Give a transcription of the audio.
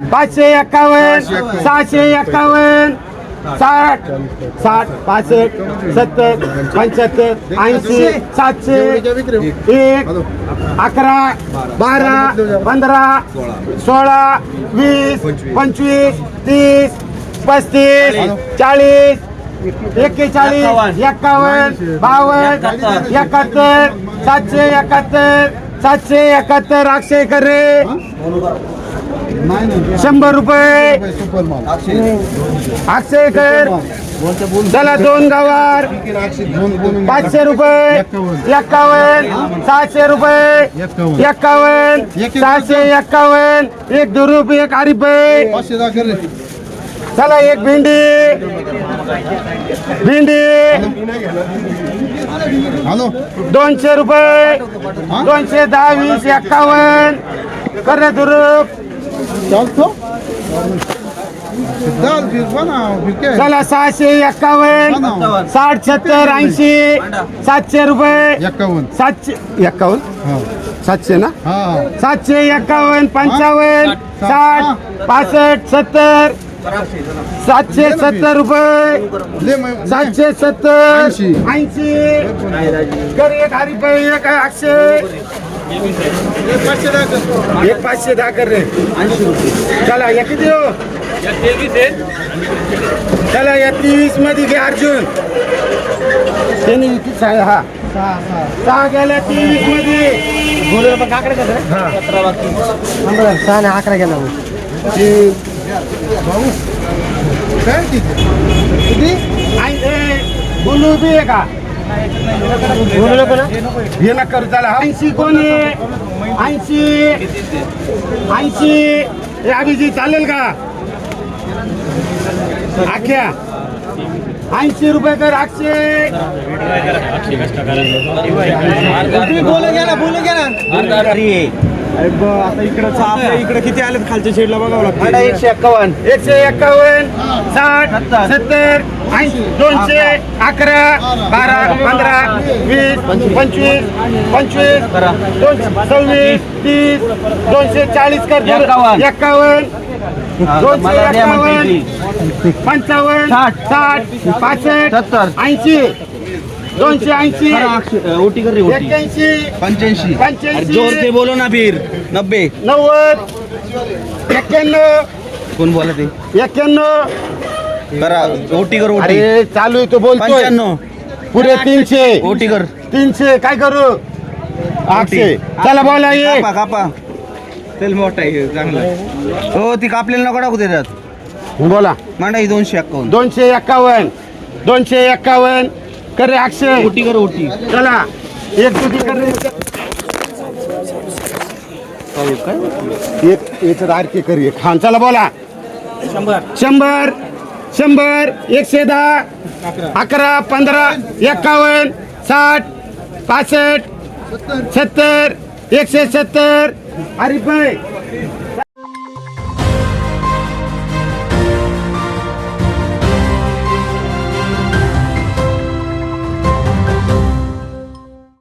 पाचशे एक्कावन्न सहाशे एक्कावन्न साठ साठ पासष्ट सत्तर पंच्याहत्तर ऐंशी सातशे एक अकरा बारा पंधरा सोळा वीस पंचवीस तीस पस्तीस चाळीस एक्केचाळीस एक्कावन्न बावन्न एकाहत्तर सातशे एकाहत्तर सातशे एकाहत्तर अक्षय करे शंभर रुपये. आठशे एकर त्याला चला दोन गावार. पाचशे रुपये. एक्कावन्न. सहाशे रुपये. एक्कावन्न. सहाशे एक्कावन्न. एक दुरुप एक रुपये पाचशे चला एक भेंडी. भेंडी. दोनशे रुपये. दोनशे दहा वीस एक्कावन्न. करे चालतो चाल सहाशे एक्कावन्न साठ सत्तर ऐंशी सातशे रुपये. एक्कावन्न सातशे एक्कावन्न हा. सातशे ना? सातशे एक्कावन्न पंचावन्न साठ. पासष्ट सत्तर. सातशे सत्तर रुपये. सातशे सत्तर ऐंशी. एक हरिपाई एक अक्षय. कर एक पाचशे दहा कर रे. चला या किती हो? चला या तेवीसमध्ये घे अर्जुन. त्यांनी किती सहा हा. सहा गेल्या तेवीसमध्ये. हा. सहा आणि अकरा गेला काय किती किती? ऐं- ए, बोलू बी आहे का? बोलू हे ना करू चला ऐंशी कोण? ऐंशी? ऐंशी? अभिजी चालेल का? आख्या. ऐंशी रुपये कर तुम्ही बोलून घ्या ना बोलून घ्या ना. आता इकडं आपल्या इकडे किती आले खालच्या शेडला बघावं लागतं. एकशे एक्कावन्न. एकशे एक्कावन्न साठ सत्तर. ऐंशी दोनशे अकरा बारा पंधरा वीस पंचवीस पंचवीस दोनशे सव्वीस तीस दोनशे चाळीस कर एक्कावन्न. एक्कावन्न दोनशे एक्कावन्न पंचावन्न साठ. साठ पासष्ट सत्तर. ऐंशी. दोनशे ऐंशी. ओटी कर एक्क्याऐंशी. पंच्याऐंशी. जोर से पंच्याऐंशी बोलो ना फिर नब्बे. नव्वद. एक्क्याण्णव. कोण बोला ते एक्क्याण्णव. करा ओटी कर ओटी. अरे चालू आहे तो बोलतोय. पंच्याण्णव. पुढे तीनशे. ओटी कर. तीनशे. काय करू? आठशे. चला बोला एक कापा कापा. तेल मोठा आहे चांगलं. हो ती कापलेली नको टाकू देतात बोला. मांडा ही दोनशे एक्कावन्न. दोनशे एक्कावन्न. दोनशे एक्कावन्न. कर रे अक्षय. ओटी कर ओटी चला. एक तुझी कर रे. एक याच्यात आरके कर एक हा चला बोला. शंभर. शंभर एकशे दहा अकरा. पंधरा एक्कावन्न साठ पासष्ट सत्तर एकशे सत्तर. अरे बाय